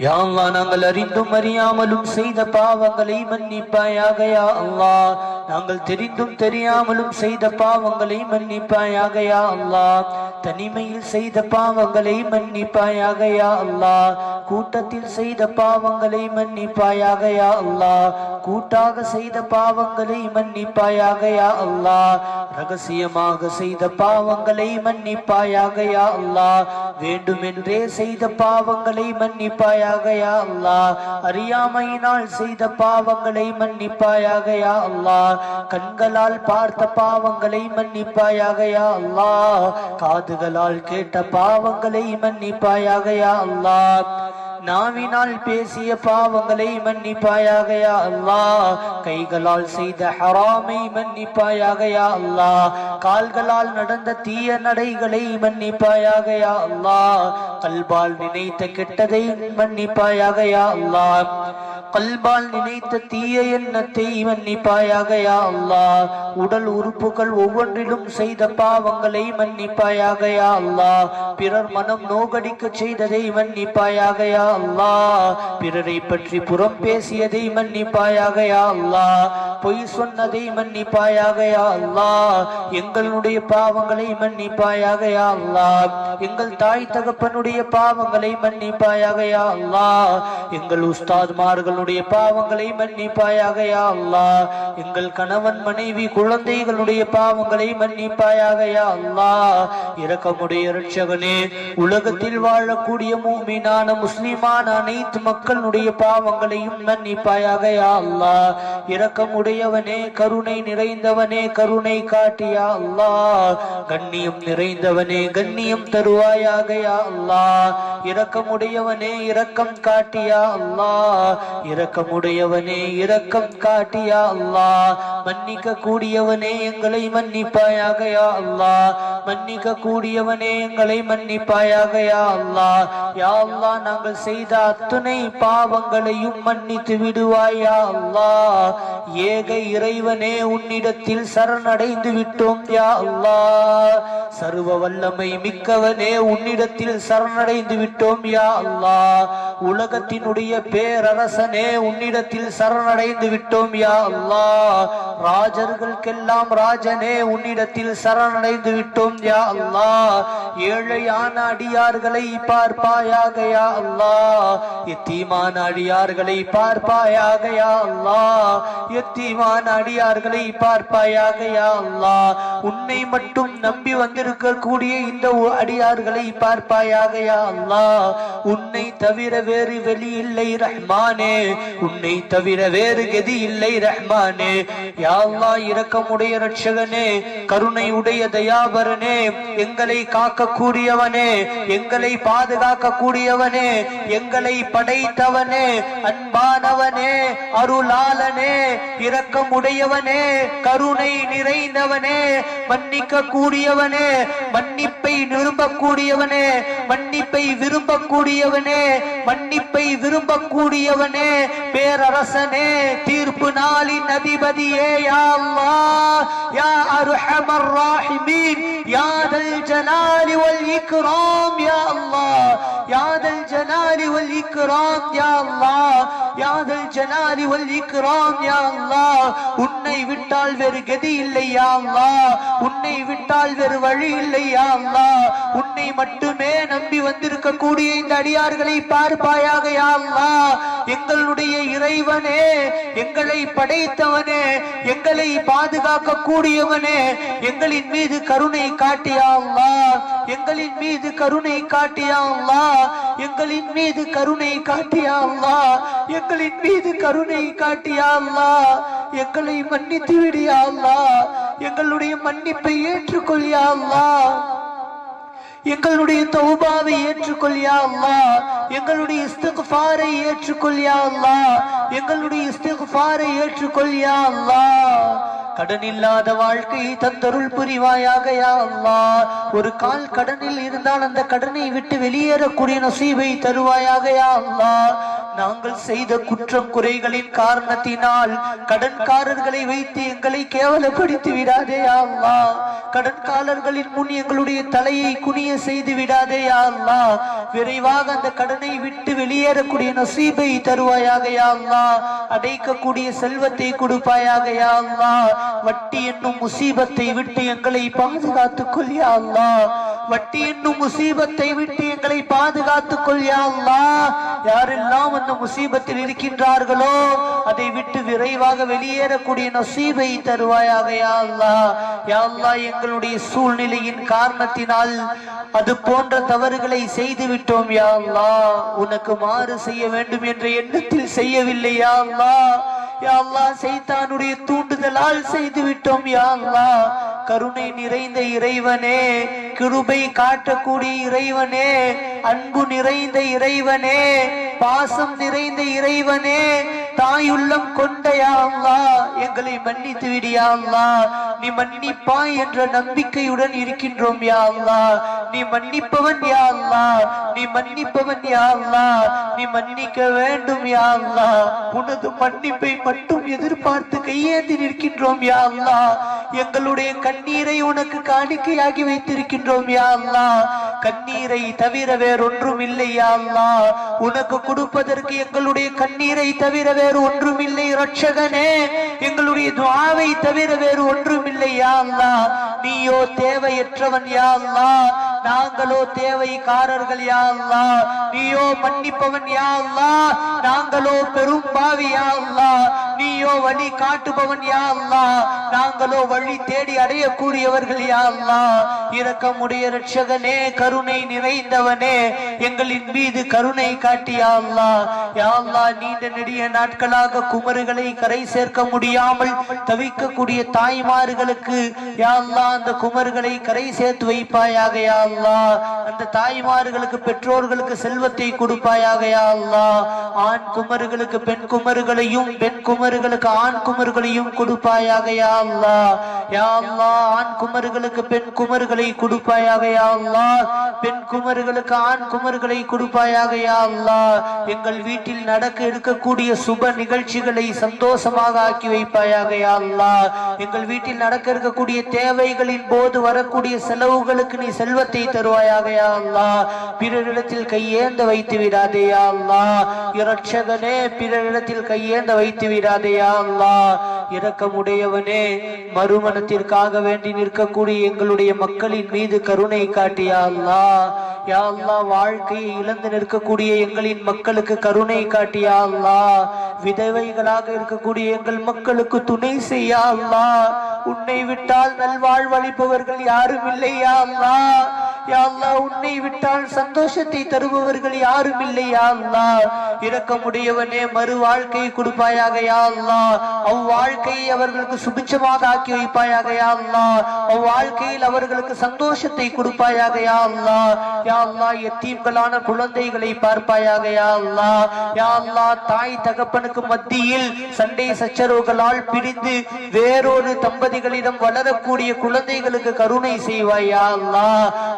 யா நாங்கள் அறிந்தும் அறியாமலும் செய்த பாவங்களை மன்னிப்பாயாக யா நாங்கள் தெரிந்தும் தெரியாமலும் செய்த பாவங்களை மன்னிப்பாயாக யா தனிமையில் செய்த பாவங்களை மன்னிப்பாயாக யா அல்லா. கூட்டத்தில் செய்த பாவங்களை மன்னிப்பாயாக யா அல்லாஹ். கூட்டாக செய்த பாவங்களை மன்னிப்பாயாக யா அல்லாஹ். ரகசியமாக செய்த பாவங்களை மன்னிப்பாயாக யா அல்லாஹ். வேண்டுமென்றே செய்த பாவங்களை மன்னிப்பாயாக யா அல்லாஹ். அறியாமையினால் செய்த பாவங்களை மன்னிப்பாயாக யா அல்லாஹ். கண்களால் பார்த்த பாவங்களை மன்னிப்பாயாக யா அல்லாஹ். காதுகளால் கேட்ட பாவங்களை மன்னிப்பாயாக யா அல்லாஹ். நாவினால் பேசிய பாவங்களை மன்னிப்பாயாக யா அல்லாஹ் கைகளால் செய்த ஹராமை மன்னிப்பாயாக யா அல்லாஹ் கால்களால் நடந்த தீய நடைகளை மன்னிப்பாயாக யா அல்லாஹ் கல்பால் நினைத்த கெட்டதை மன்னிப்பாயாக யா அல்லாஹ் கல்பால் நினைத்த தீய எண்ணத்தை மன்னிப்பாயாக யா அல்லாஹ். உடல் உறுப்புகள் ஒவ்வொன்றிலும் செய்த பாவங்களை மன்னிப்பாயாக யா அல்லாஹ். பிறர் மனம் நோகடிக்க செய்ததை மன்னிப்பாயாக யா அல்லாஹ். பிறரை பற்றி புறம் பேசியதை மன்னிப்பாயாக யா அல்லாஹ். பொய் சொன்னதை மன்னிப்பாயாக அல்லா எங்களுடைய பாவங்களை மன்னிப்பாயாக அல்லா எங்கள் தாய் தகப்பனுடைய பாவங்களை மன்னிப்பாயாக யா அல்லாஹ். எங்கள் உஸ்தாத்மார்களுடைய பாவங்களை மன்னிப்பாயாக யா எங்கள் கணவன் மனைவி குழந்தைகளுடைய பாவங்களை மன்னிப்பாயாக யா அல்லாஹ். இரக்கமுடைய இரட்சகனே உலகத்தில் வாழக்கூடிய மூமினான முஸ்லிமான அனைத்து மக்களுடைய பாவங்களையும் மன்னிப்பாயாக அல்லா அல்லாஹ். உடையவனே கருணை நிறைந்தவனே கருணை காட்டியா அல்லாஹ். கண்ணியம் நிறைந்தவனே கண்ணியம் தருவாயாக யா அல்லாஹ். இரக்கமுடையவனே இரக்கம் காட்டியா அல்லாஹ். இரக்கமுடையவனே இரக்கம் காட்டியா அல்லாஹ். மன்னிக்க கூடியவனே எங்களை மன்னிப்பாயாக யா அல்லாஹ். மன்னிக்க கூடியவனே எங்களை மன்னிப்பாயாக யா அல்லாஹ். யா அல்லாஹ் நாங்கள் செய்த அத்துணை பாவங்களையும் மன்னித்து விடுவாயா அல்லாஹ். ஏக இறைவனே உன்னிடத்தில் சரணடைந்து விட்டோம் யா அல்லாஹ். சர்வ வல்லமை மிக்கவனே உன்னிடத்தில் சரணடைந்து விட்டோம் யா அல்லாஹ். உலகத்தினுடைய பேரரசனே உன்னிடத்தில் சரணடைந்து விட்டோம் யா அல்லாஹ். ராஜர்களுக்கெல்லாம் ராஜனே உன்னிடத்தில் சரணடைந்து விட்டோம் யா அல்லாஹ். ஏழையான அடியார்களை பார்ப்பாயாக யா அல்லாஹ். எத்தீமான அடியார்களை பார்ப்பாயாக யா எத்தி எத்தீமான அடியார்களை பார்ப்பாயாக யா அல்லாஹ். உன்னை மட்டும் நம்பி வந்திருக்கக்கூடிய இந்த அடியார்களை பார்ப்பாயாக யா அல்லாஹ். உன்னை தவிர வேறு வெளி இல்லை ரஹ்மானே. உன்னை தவிர வேறு கதி இல்லை ரஹ்மானே. யா அல்லாஹ் இரக்கமுடைய ரட்சகனே கருணை உடைய தயாபரனே. எங்களை காக்கக்கூடியவனே. எங்களை பாதுகாக்க கூடியவனே எங்களை படைத்தவனே. அன்பானவனே. அருளாளனே. இரக்கம் உடையவனே கருணை நிறைந்தவனே மன்னிக்க கூடியவனே மன்னிப்பை நிரும்பக்கூடியவனே மன்னிப்பை விரும்பக்கூடியவனே மன்னிப்பை விரும்பக்கூடியவனே பேரரசனே தீர்ப்பு நாளின் அதிபதியே யா அல்லாஹ் யா அர்ஹமர் ராஹிமீன் யா தல் ஜலாலி வல் இக்ராம் யா அல்லாஹ் யா தல் ஜலாலி والإكرام يا الله. يا ذا தல் والإكرام يا الله. உன்னை விட்டால் வேறு கதி இல்லை யா அல்லாஹ். உன்னை விட்டால் வேறு வழி இல்லை யா அல்லாஹ். உன்னை மட்டுமே நம்பி வந்திருக்க கூடிய இந்த அடியார்களை பார்ப்பாயாக யா அல்லாஹ். எங்களுடைய இறைவனே எங்களை படைத்தவனே எங்களை பாதுகாக்க கூடியவனே எங்களின் மீது கருணை காட்டியா அல்லாஹ். எங்களின் மீது கருணை காட்டியா எங்களின் மீது கருணை காட்டியா எங்களின் மீது கருணை காட்டியா அல்லாஹ். எங்களை மன்னித்து விடியா அல்லாஹ். எங்களுடைய மன்னிப்பை ஏற்றுக்கொள்ளியா அல்லாஹ். எங்களுடைய தௌபாவை ஏற்றுக்கொள் யா எங்களுடைய இஸ்திக்ஃபாரை ஏற்றுக்கொள் யா எங்களுடைய இஸ்திக்ஃபாரை ஏற்றுக்கொள் யா கடன் இல்லாத வாழ்க்கை தந்தருள் புரிவாயாக யா ஒரு கால் கடனில் இருந்தால் அந்த கடனை விட்டு வெளியேறக்கூடிய நசீவை தருவாயாக யா நாங்கள் செய்த குற்றம் குறைகளின் காரணத்தினால் கடன்காரர்களை வைத்து எங்களை கேவலப்படுத்தி விடாதே யா கடன்காரர்களின் முன் எங்களுடைய தலையை குனிய செய்து விடாதே யா விரைவாக அந்த கடனை விட்டு வெளியேறக்கூடிய நசீபை தருவாயாக யா அடைக்கக்கூடிய செல்வத்தை கொடுப்பாயாக யா வட்டி என்னும் முசீபத்தை விட்டு எங்களை பாதுகாத்துக் கொள்ளியா யா வட்டி என்னும் முசீபத்தை விட்டு எங்களை பாதுகாத்துக் கொள் யா யாரெல்லாம் அந்த முசீபத்தில் இருக்கின்றார்களோ அதை விட்டு விரைவாக வெளியேறக்கூடிய நசீபை தருவாயாக யா அல்லா யா எங்களுடைய சூழ்நிலையின் காரணத்தினால் அது போன்ற தவறுகளை செய்து விட்டோம் யா உனக்கு மாறு செய்ய வேண்டும் என்ற எண்ணத்தில் செய்யவில்லை யா அல்லா யா அல்லாஹ் தூண்டுதலால் செய்து விட்டோம் யா கருணை நிறைந்த இறைவனே கிருபை காட்டக்கூடிய இறைவனே அன்பு நிறைந்த இறைவனே பாசம் நிறைந்த இறைவனே தாயுள்ளம் கொண்ட யா எங்களை மன்னித்து விடு யா நீ மன்னிப்பாய் என்ற நம்பிக்கையுடன் இருக்கின்றோம் யா நீ மன்னிப்பவன் யா நீ மன்னிப்பவன் யா அல்லாஹ். நீ மன்னிக்க வேண்டும் யா உனது மன்னிப்பை மட்டும் எதிர்பார்த்து கையேந்தி நிற்கின்றோம் யா எங்களுடைய கண்ணீரை உனக்கு காணிக்கையாகி வைத்திருக்கின்றோம் யா கண்ணீரை தவிர வேறொன்றும் இல்லை யா உனக்கு கொடுப்பதற்கு எங்களுடைய கண்ணீரை தவிர வேறு ஒன்றும் இல்லை ரட்சகனே எங்களுடைய துவாவை தவிர வேறு ஒன்றும் இல்லை யா நீயோ தேவையற்றவன் யாழ்லா நாங்களோ தேவைக்காரர்கள் யாழ்லா நீயோ மன்னிப்பவன் யாழ்லா நாங்களோ பெரும் பாவி யாழ்லா நீயோ வழி காட்டுபவன் யா அல்லா. நாங்களோ வழி தேடி அடையக்கூடியவர்கள் யா அல்லா. இரக்கமுடைய ரட்சகனே கருணை நிறைந்தவனே எங்களின் மீது கருணை காட்டியா அல்லா. யா அல்லா நீண்ட நெடிய நாட்களாக குமருகளை கரை சேர்க்க முடியாமல் தவிக்கக்கூடிய தாய்மார்களுக்கு யா அல்லா அந்த குமர்களை கரை சேர்த்து வைப்பாயாக யா அல்லா. அந்த தாய்மார்களுக்கு பெற்றோர்களுக்கு செல்வத்தை கொடுப்பாயாக யா அல்லா. ஆண் குமர்களுக்கு பெண் குமர்களையும் பெண் குமர்கள் குமர்களுக்கு ஆண் குமர்களையும் கொடுப்பாயாக யா யா ஆண் குமர்களுக்கு பெண் குமர்களை கொடுப்பாயாக யா அல்லாஹ். பெண் குமர்களுக்கு ஆண் குமர்களை கொடுப்பாயாக யா எங்கள் வீட்டில் நடக்க இருக்கக்கூடிய சுப நிகழ்ச்சிகளை சந்தோஷமாக ஆக்கி வைப்பாயாக யா அல்லாஹ். எங்கள் வீட்டில் நடக்க இருக்கக்கூடிய தேவைகளின் போது வரக்கூடிய செலவுகளுக்கு நீ செல்வத்தை தருவாயாக யா அல்லாஹ். பிறரிடத்தில் கையேந்த வைத்து விடாதே யா இரட்சகனே பிறரிடத்தில் கையேந்த வைத்து விடாதே யா இரக்கமுடையவனே மறுமணத்திற்காக வேண்டி நிற்கக்கூடிய எங்களுடைய மக்களின் மீது கருணை காட்டியா அல்லா. யா அல்லா வாழ்க்கையை இழந்து நிற்கக்கூடிய எங்களின் மக்களுக்கு கருணை காட்டியா அல்லா. விதவைகளாக இருக்கக்கூடிய எங்கள் மக்களுக்கு துணை செய்யா அல்லா. உன்னை விட்டால் நல்வாழ்வளிப்பவர்கள் யாரும் இல்லையா அல்லாஹ் உன்னை விட்டால் சந்தோஷத்தை தருபவர்கள் யாரும் இல்லையா அல்லாஹ். இரக்கமுடையவனே மறு வாழ்க்கையை கொடுப்பாயாக அல்லா அவ்வாழ்க்கையை அவர்களுக்கு சுபிச்சமாக ஆக்கி வைப்பாயாக அல்லா அவ்வாழ்க்கையில் அவர்களுக்கு சந்தோஷத்தை கொடுப்பாயாக அல்லா யாழ்லா யா எத்தீம்களான குழந்தைகளை பார்ப்பாயாக அல்லா யாழ்லா யா தாய் தகப்பனுக்கு மத்தியில் சண்டை சச்சரவுகளால் பிரிந்து வேறொரு தம்பதிகளிடம் வளரக்கூடிய குழந்தைகளுக்கு கருணை செய்வாய் அல்லா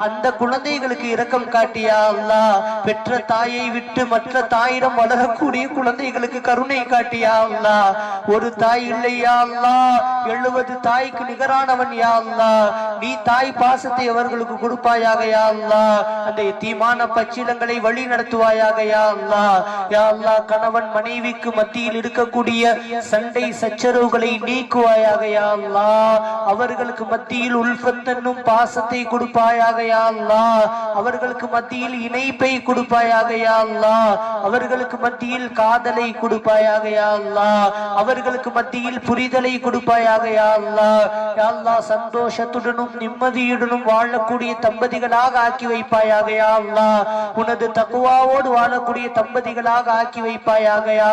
அந்த அந்த குழந்தைகளுக்கு இரக்கம் காட்டியா? அல்லா பெற்ற தாயை விட்டு மற்ற தாயிடம் வளரக்கூடிய குழந்தைகளுக்கு கருணை காட்டியா? அல்லா ஒரு தாய் இல்லையா? அல்லா எழுபது தாய்க்கு நிகரானவன் யா? அல்லா நீ தாய் பாசத்தை அவர்களுக்கு கொடுப்பாயாக யா? அல்லா அந்த தீமான பச்சிலங்களை வழி நடத்துவாயாக யா? அல்லா யா அல்லா கணவன் மனைவிக்கு மத்தியில் இருக்கக்கூடிய சண்டை சச்சரவுகளை நீக்குவாயாக யா? அல்லா அவர்களுக்கு மத்தியில் உல்ஃபத்தன்னும் பாசத்தை கொடுப்பாயாக யா? அல்லாஹ். அவர்களுக்கு மத்தியில் இணைப்பை கொடுப்பாயாக யா அவர்களுக்கு மத்தியில் காதலை கொடுப்பாயாக யா அவர்களுக்கு மத்தியில் புரிதலை கொடுப்பாயாக யா அல்லாஹ். சந்தோஷத்துடனும் நிம்மதியுடனும் வாழக்கூடிய தம்பதிகளாக ஆக்கி வைப்பாயாக யா உனது தக்குவாவோடு வாழக்கூடிய தம்பதிகளாக ஆக்கி வைப்பாயாக யா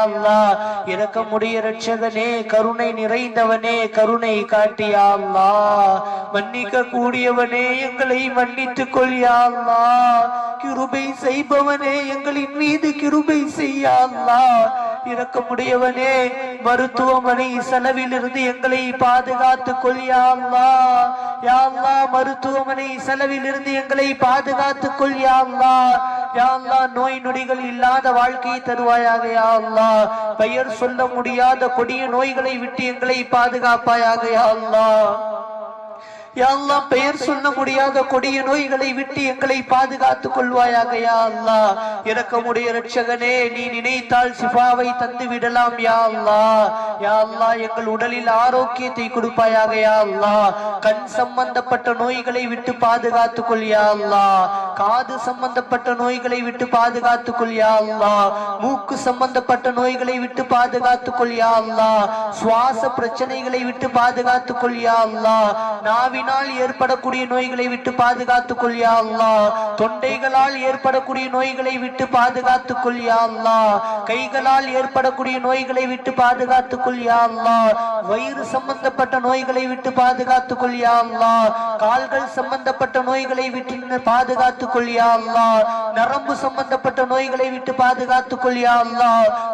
இறக்கமுடைய ரட்சகனே கருணை நிறைந்தவனே கருணை காட்டியா அல்லாஹ். மன்னிக்க கூடியவனே எங்களை மன்னித்து கொள் யா கிருபை செய்பவனே எங்களின் மீது கிருபை செய்யா இறக்கமுடையவனே மருத்துவமனை செலவில் இருந்து எங்களை பாதுகாத்துக் கொள் யா மருத்துவமனை செலவில் இருந்து எங்களை பாதுகாத்துக் கொள் யாழ்லா நோய் நொடிகள் இல்லாத வாழ்க்கையை தருவாயாக யாழ்லா பெயர் சொல்ல முடியாத கொடிய நோய்களை விட்டு எங்களை பாதுகாப்பாயாக யாழ்லா அல்லாஹ் பெயர் சொல்ல முடியாத கொடிய நோய்களை விட்டு எங்களை பாதுகாத்துக் கொள்வாயாக யா அல்லா இறக்கமுடைய ரட்சகனே நீ நினைத்தால் சிபாவை தந்து விடலாம் யா அல்லா யா அல்லா எங்கள் உடலில் ஆரோக்கியத்தை கொடுப்பாயாக யா அல்லா கண் சம்பந்தப்பட்ட நோய்களை விட்டு பாதுகாத்துக் கொள் யா காது சம்பந்தப்பட்ட நோய்களை விட்டு பாதுகாத்துக் கொள் யா மூக்கு சம்பந்தப்பட்ட நோய்களை விட்டு பாதுகாத்துக் கொள் யா சுவாச பிரச்சனைகளை விட்டு பாதுகாத்துக் கொள் யா நாவின் வாயினால் ஏற்படக்கூடிய நோய்களை விட்டு பாதுகாத்துக் கொள் அல்லா தொண்டைகளால் ஏற்படக்கூடிய நோய்களை விட்டு பாதுகாத்துக் கொள் அல்லா கைகளால் ஏற்படக்கூடிய நோய்களை விட்டு பாதுகாத்துக் கொள் அல்லா வயிறு சம்பந்தப்பட்ட நோய்களை விட்டு பாதுகாத்துக் கொள் அல்லா கால்கள் சம்பந்தப்பட்ட நோய்களை விட்டு பாதுகாத்துக் கொள் அல்லா நரம்பு சம்பந்தப்பட்ட நோய்களை விட்டு பாதுகாத்துக் கொள் அல்லா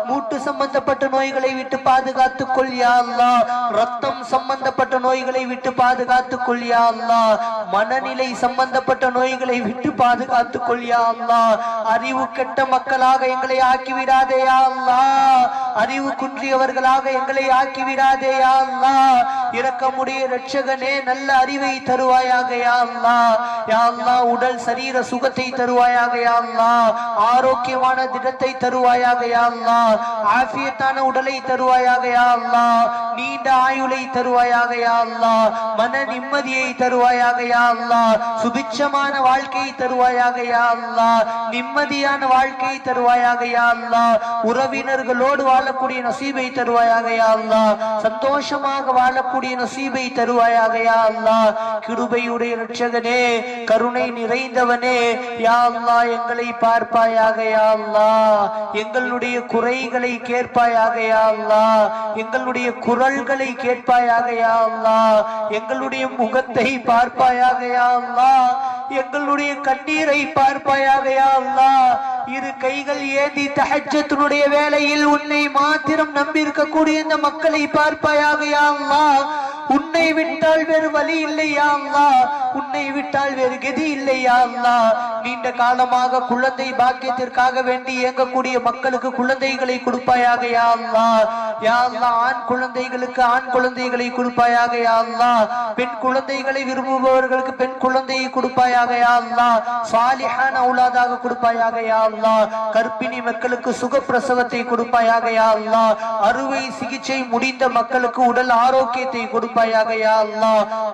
மூட்டு சம்பந்தப்பட்ட நோய்களை விட்டு பாதுகாத்துக் கொள் அல்லா ரத்தம் சம்பந்தப்பட்ட நோய்களை விட்டு பாதுகாத்துக் கொள் யா அல்லாஹ். மனநிலை சம்பந்தப்பட்ட நோய்களை விட்டு பாதுகாத்துக் கொள் அல்லா அறிவு கெட்ட மக்களாக எங்களை ஆக்கி அல்லா அறிவு குன்றியவர்களாக எங்களை ஆக்கி அல்லா இறக்கமுடைய ரட்சகனே நல்ல அறிவை தருவாயாக யா அல்லாஹ் உடல் சரீர சுகத்தை தருவாயாக யா ஆரோக்கியமான திடத்தை தருவாயாக யா ஆஃபியத்தான உடலை தருவாயாக யா நீண்ட ஆயுளை தருவாயாக யா மன நிம்மதியை தருவாயாக யா சுபிட்சமான வாழ்க்கையை தருவாயாக யா நிம்மதியான வாழ்க்கையை தருவாயாக யா உறவினர்களோடு வாழக்கூடிய நசீபை தருவாயாக யா சந்தோஷமாக வாழக்கூடிய நசீபை தருவாயாக யா அல்லாஹ் கிருபையுடைய ரட்சகனே கருணை நிறைந்தவனே யா அல்லா எங்களை பார்ப்பாயாக யா அல்லாஹ் எங்களுடைய குறைகளை கேட்பாயாக யா அல்லாஹ் எங்களுடைய குரல்களை கேட்பாயாக யா அல்லாஹ் எங்களுடைய முகத்தை பார்ப்பாயாக யா அல்லாஹ் எங்களுடைய கண்ணீரை பார்ப்பாயாக யா அல்லாஹ் இரு கைகள் ஏந்தி தஹஜத்தினுடைய வேலையில் உன்னை மாத்திரம் நம்பி இருக்கக்கூடிய இந்த மக்களை பார்ப்பாயாக உன்னை விட்டால் வேறு வழி இல்லையா உன்னை விட்டால் வேறு கதி இல்லையா நீண்ட காலமாக குழந்தை பாக்கியத்திற்காக வேண்டி இயங்கக்கூடிய மக்களுக்கு குழந்தைகளை கொடுப்பாயாக யா அல்லாஹ் ஆண் குழந்தைகளுக்கு ஆண் குழந்தைகளை கொடுப்பாயாக யா பெண் குழந்தைகளை விரும்புபவர்களுக்கு பெண் குழந்தையை கொடுப்பாயாக யா அல்லாஹ் அவுலாதாக கொடுப்பாயாக அல்லா கர்ப்பிணி மக்களுக்கு சுகப்பிரசவத்தை கொடுப்பாயாக யா அல்லா அறுவை சிகிச்சை முடிந்த மக்களுக்கு உடல் ஆரோக்கியத்தை கொடுப்பாயாக யா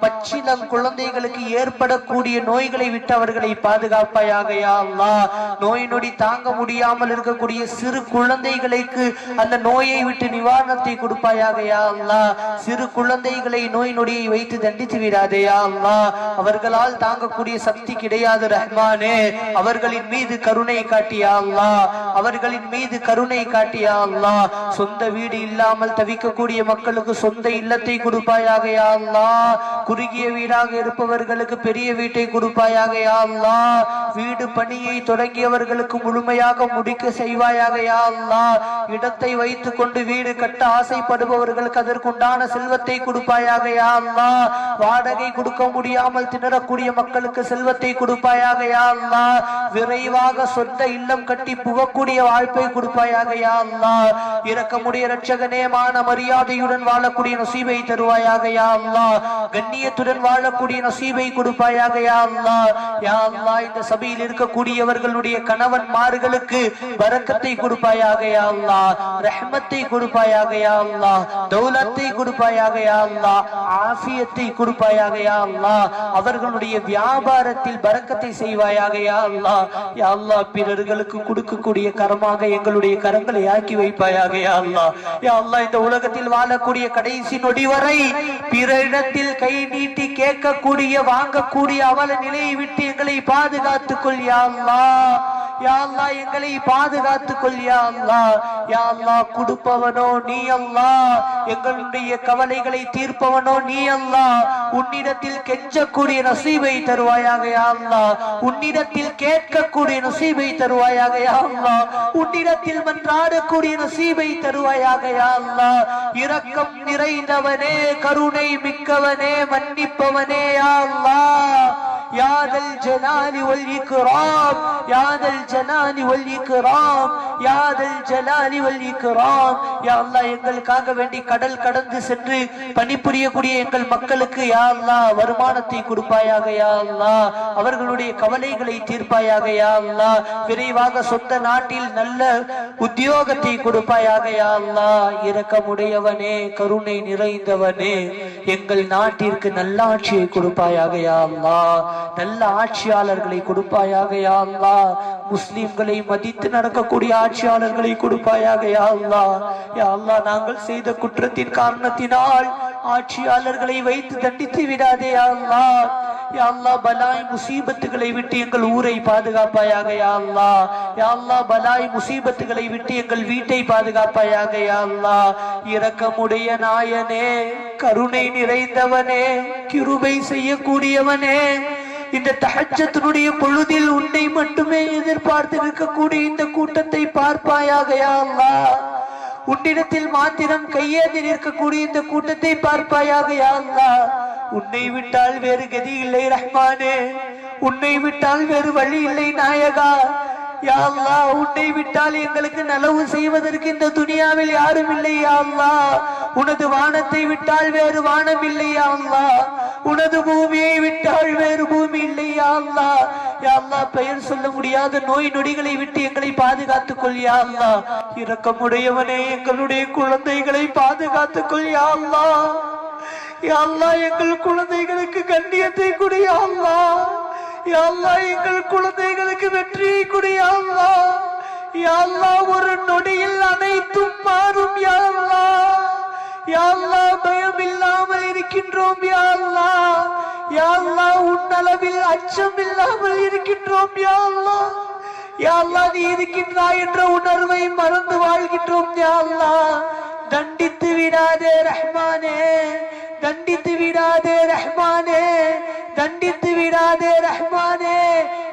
பச்சிலம் குழந்தைகளுக்கு ஏற்படக்கூடிய நோய்களை விட்டு அவர்களை பாதுகாப்பாயாக யா நோய் நொடி தாங்க முடியாமல் இருக்கக்கூடிய சிறு குழந்தைகளுக்கு அந்த நோயை விட்டு நிவாரணத்தை கொடுப்பாயாக யா சிறு குழந்தைகளை நோய் நொடியை வைத்து தண்டித்து விடாதே யா அவர்களால் தாங்கக்கூடிய சக்தி கிடையாது ரஹ்மானே. அவர்களின் மீது கருணை காட்டியா அவர்களின் மீது கருணை காட்டியா சொந்த வீடு இல்லாமல் தவிக்கக்கூடிய மக்களுக்கு சொந்த இல்லத்தை கொடுப்பாயாக யா குறுகிய வீடாக இருப்பவர்களுக்கு பெரிய வீட்டை கொடுப்பாயாக வீடு பணியை தொடங்கியவர்களுக்கு முழுமையாக முடிக்க செய்வாயாக யா இடத்தை வைத்துக் கொண்டு வீடு கட்ட ஆசைப்படுபவர்களுக்கு அதற்குண்டான செல்வத்தை கொடுப்பாயாக யா வாடகை கொடுக்க முடியாமல் திணறக்கூடிய மக்களுக்கு செல்வத்தை கொடுப்பாயாக யா விரைவாக சொந்த இல்லம் கட்டி புகக்கூடிய வாய்ப்பை கொடுப்பாயாக யா அல்லாஹ். இரக்கமுடைய இரட்சகனே மான மரியாதையுடன் வாழக்கூடிய நசீபை தருவாயாக யா அல்லாஹ். கண்ணியத்துடன் வாழக்கூடிய நசீபை கொடுப்பாயாக யா அல்லாஹ். யா அல்லா இந்த சபையில் இருக்கக்கூடியவர்களுடைய கணவன் கணவன்மார்களுக்கு வரக்கத்தை கொடுப்பாயாக யா அல்லாஹ். ரஹ்மத்தை கொடுப்பாயாக யா அல்லாஹ். தௌலத்தை கொடுப்பாயாக யா அல்லாஹ். ஆஃபியத்தை கொடுப்பாயாக யா அல்லாஹ். அவர்களுடைய வியாபாரத்தில் பறக்கத்தை செய்வாயாக யா அல்லா யா அல்லாஹ் பிறர்களுக்கு கொடுக்கக்கூடிய கரமாக எங்களுடைய கரங்களை ஆக்கி வைப்பாயாக யா யா இந்த உலகத்தில் வாழக்கூடிய கடைசி நொடி வரை பிறரிடத்தில் கை நீட்டி கேட்கக்கூடிய வாங்கக்கூடிய அவல நிலையை விட்டு எங்களை பாதுகாத்துக் கொள் யா யாழ்லா எங்களை பாதுகாத்துக் கொள் யா கொடுப்பவனோ நீ அல்லா. எங்களுடைய கவலைகளை தீர்ப்பவனோ நீ அல்லா. உன்னிடத்தில் கெஞ்சக்கூடிய நசீவை தருவாயாக யாழ்லா உன்னிடத்தில் கேட்கக்கூடிய நசீவை தருவாயாக யாழ்லா உன்னிடத்தில் மன்றாடக்கூடிய நசீபை தருவாயாக யாழ்லா இரக்கம் நிறைந்தவனே கருணை மிக்கவனே மன்னிப்பவனே யாழ்லா அல்லாஹ் யாதல் ஜலாலி வல் இக்ராம் யாதல் ஜலாலி வல் இக்ராம் யாதல் ஜலாலி வல் இக்ராம். யா எங்களுக்காக வேண்டி கடல் கடந்து சென்று பணிபுரியக்கூடிய எங்கள் மக்களுக்கு யா வருமானத்தை கொடுப்பாயாக யா அவர்களுடைய கவலைகளை தீர்ப்பாயாக யா விரைவாக சொந்த நாட்டில் நல்ல உத்தியோகத்தை கொடுப்பாயாக யா அல்லாஹ். இரக்கமுடையவனே கருணை நிறைந்தவனே எங்கள் நாட்டிற்கு நல்லாட்சியை கொடுப்பாயாக யா நல்ல ஆட்சியாளர்களை கொடுப்பாயாக யா அல்லாஹ். முஸ்லிம்களை மதித்து நடக்கக்கூடிய ஆட்சியாளர்களை கொடுப்பாயாக யா அல்லாஹ். நாங்கள் செய்த குற்றத்தின் காரணத்தினால் ஆட்சியாளர்களை வைத்து தண்டித்து விடாதே யா யாழ்லா யா பலாய் முசீபத்துகளை விட்டு எங்கள் ஊரை பாதுகாப்பாயாக யாழ்லா யாழ்லா பலாய் முசீபத்துகளை விட்டு எங்கள் வீட்டை பாதுகாப்பாயாக யாழ்லா இரக்கமுடைய நாயனே கருணை நிறைந்தவனே கிருபை செய்யக்கூடியவனே இந்த தகச்சத்தினுடைய பொழுதில் உன்னை மட்டுமே எதிர்பார்த்து இருக்கக்கூடிய இந்த கூட்டத்தை பார்ப்பாயாக யா உன்னிடத்தில் மாத்திரம் கையேந்தி நிற்கக்கூடிய இந்த கூட்டத்தை பார்ப்பாயாக யா உன்னை விட்டால் வேறு கதி இல்லை ரஹ்மானே. உன்னை விட்டால் வேறு வழி இல்லை நாயகா. யா உன்னை விட்டால் எங்களுக்கு நலவு செய்வதற்கு இந்த துனியாவில் யாரும் இல்லை யா உனது வானத்தை விட்டால் வேறு வானம் இல்லை யா உனது பூமியை விட்டால் வேறு பூமி இல்லையா அல்லா. அல்லாஹ் பெயர் சொல்ல முடியாத நோய் நொடிகளை விட்டு எங்களை பாதுகாத்துக் கொள் யா அல்லாஹ் இரக்கமுடையவனே எங்களுடைய குழந்தைகளை பாதுகாத்துக் கொள் யா அல்லாஹ் எங்கள் குழந்தைகளுக்கு கண்ணியத்தை கொடு யா அல்லாஹ் எங்கள் குழந்தைகளுக்கு வெற்றியை கொடு யா அல்லாஹ் ஒரு நொடியில் அனைத்தும் மாறும் யாழ்லா யாழ்லா இருக்கின்றோம் யா அல்லாஹ். உன்னளவில் அச்சம் இல்லாமல் இருக்கின்றோம் யாழ்லா அல்லாஹ். நீ இருக்கின்றாய் என்ற உணர்வை மறந்து வாழ்கின்றோம் யாழ்லா தண்டித்து விடாதே ரஹ்மானே. தண்டித்து விடாதே ரஹ்மானே. தண்டித்து விடாதே ரஹ்மானே.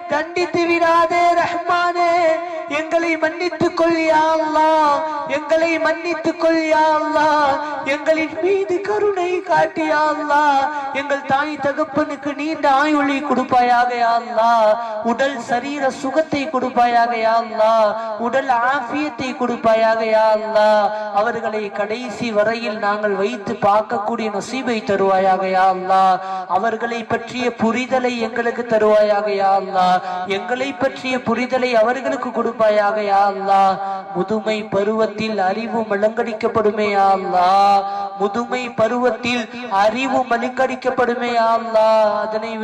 தண்டித்து விடாதே ரஹ்மானே. மன்னித்துக் கொள் எங்களை மன்னித்துக் கொள் எங்களின் மீது கருணை காட்டி எங்கள் தாய் தகப்பனுக்கு நீண்ட ஆயுளை கொடுப்பாயாக யா உடல் சரீர சுகத்தை கொடுப்பாயாக யா உடல் ஆஃபியத்தை கொடுப்பாயாக யா அவர்களை கடைசி வரையில் நாங்கள் வைத்து பார்க்கக்கூடிய நசீபை தருவாயாக யா அவர்களை பற்றிய புரிதலை எங்களுக்கு தருவாயாக யா எங்களை பற்றிய புரிதலை அவர்களுக்கு கொடுப்பாயாக யா முதுமை பருவத்தில் அறிவு மலங்கடிக்கப்படுமே யா முதுமை பருவத்தில் அறிவு மலிக்கடிக்கப்படுமே யா அல்லாஹ். அதனை